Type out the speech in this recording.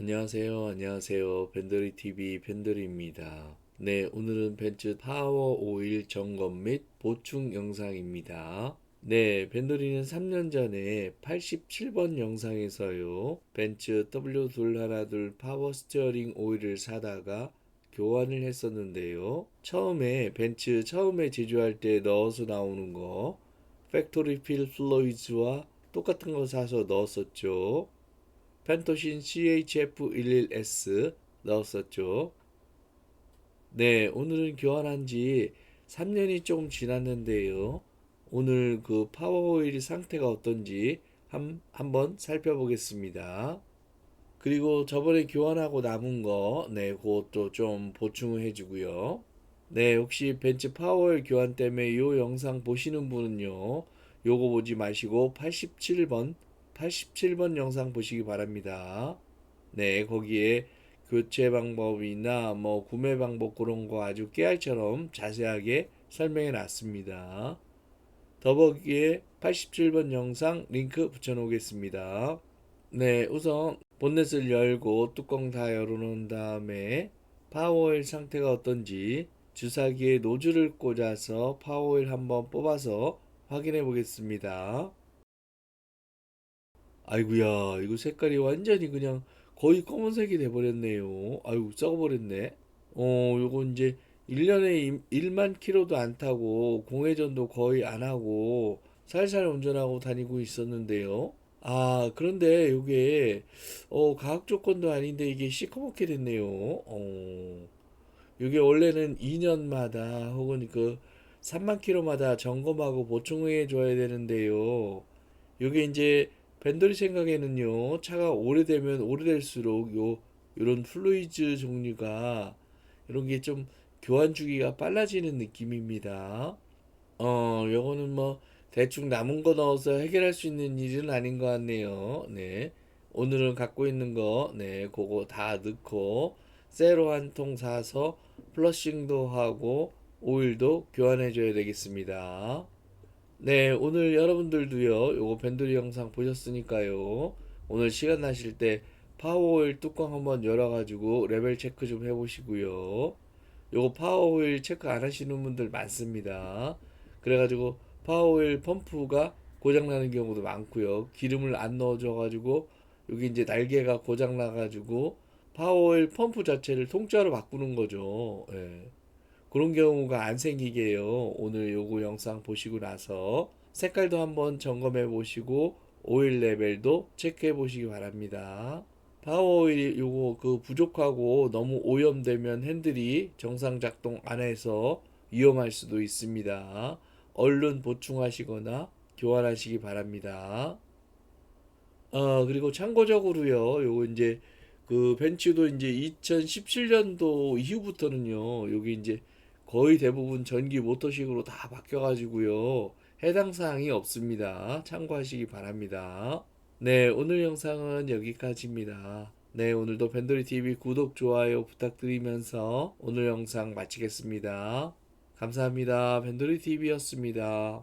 안녕하세요. 안녕하세요. 밴더리 TV 밴더리입니다. 네, 오늘은 벤츠 파워 오일 점검 및 보충 영상입니다. 네, 밴더리는 3년 전에 87번 영상에서요. 벤츠 W212 파워 스티어링 오일을 사다가 교환을 했었는데요. 처음에 벤츠 처음에 제조할 때 넣어서 나오는 거 팩토리 필 플로이즈와 똑같은 거 사서 넣었었죠. 펜토신 CHF11S 넣었었죠. 네, 오늘은 교환한 지 3년이 좀 지났는데요. 오늘 그 파워오일 상태가 어떤지 한, 한번 살펴보겠습니다. 그리고 저번에 교환하고 남은 거, 네, 그것도 좀 보충을 해주고요. 네, 혹시 벤츠 파워오일 교환 때문에 이 영상 보시는 분은요, 요거 보지 마시고 87번 87번 영상 보시기 바랍니다. 네, 거기에 교체 방법이나 뭐 구매 방법 그런 거 아주 깨알처럼 자세하게 설명해 놨습니다. 더보기에 87번 영상 링크 붙여 놓겠습니다. 네, 우선 본넷을 열고 뚜껑 다 열어놓은 다음에 파워오일 상태가 어떤지 주사기에 노즐을 꽂아서 파워오일 한번 뽑아서 확인해 보겠습니다. 아이구야, 이거 색깔이 완전히 그냥 거의 검은색이 돼버렸네요. 아이고, 썩어버렸네. 어, 요거 이제 1년에 1만 킬로도 안 타고 공회전도 거의 안 하고 살살 운전하고 다니고 있었는데요. 아, 그런데 요게 어, 가학 조건도 아닌데 이게 시커멓게 됐네요. 어, 요게 원래는 2년마다 혹은 그 3만 킬로마다 점검하고 보충해 줘야 되는데요. 요게 이제 밴더리 생각에는요, 차가 오래되면 오래될수록 요, 요런 플루이즈 종류가 이런 게 좀 교환 주기가 빨라지는 느낌입니다. 어, 요거는 뭐 대충 남은 거 넣어서 해결할 수 있는 일은 아닌 것 같네요. 네. 오늘은 갖고 있는 거, 네, 그거 다 넣고, 세로 한 통 사서 플러싱도 하고, 오일도 교환해 줘야 되겠습니다. 네, 오늘 여러분들도요, 요거 밴드리 영상 보셨으니까요. 오늘 시간 나실 때 파워오일 뚜껑 한번 열어가지고 레벨 체크 좀 해보시고요. 요거 파워오일 체크 안 하시는 분들 많습니다. 그래가지고 파워오일 펌프가 고장나는 경우도 많고요. 기름을 안 넣어줘가지고 여기 이제 날개가 고장나가지고 파워오일 펌프 자체를 통짜로 바꾸는 거죠. 예. 그런 경우가 안 생기게 요. 오늘 요거 영상 보시고 나서 색깔도 한번 점검해 보시고 오일 레벨도 체크해 보시기 바랍니다. 파워 오일 요거 그 부족하고 너무 오염되면 핸들이 정상 작동 안 해서 위험할 수도 있습니다. 얼른 보충하시거나 교환하시기 바랍니다. 어, 그리고 참고적으로요. 요거 이제 그 벤츠도 이제 2017년도 이후부터는요. 여기 이제 거의 대부분 전기 모터식으로 다 바뀌어가지고요. 해당 사항이 없습니다. 참고하시기 바랍니다. 네, 오늘 영상은 여기까지입니다. 네, 오늘도 밴더리 TV 구독, 좋아요 부탁드리면서 오늘 영상 마치겠습니다. 감사합니다. 밴더리 TV였습니다.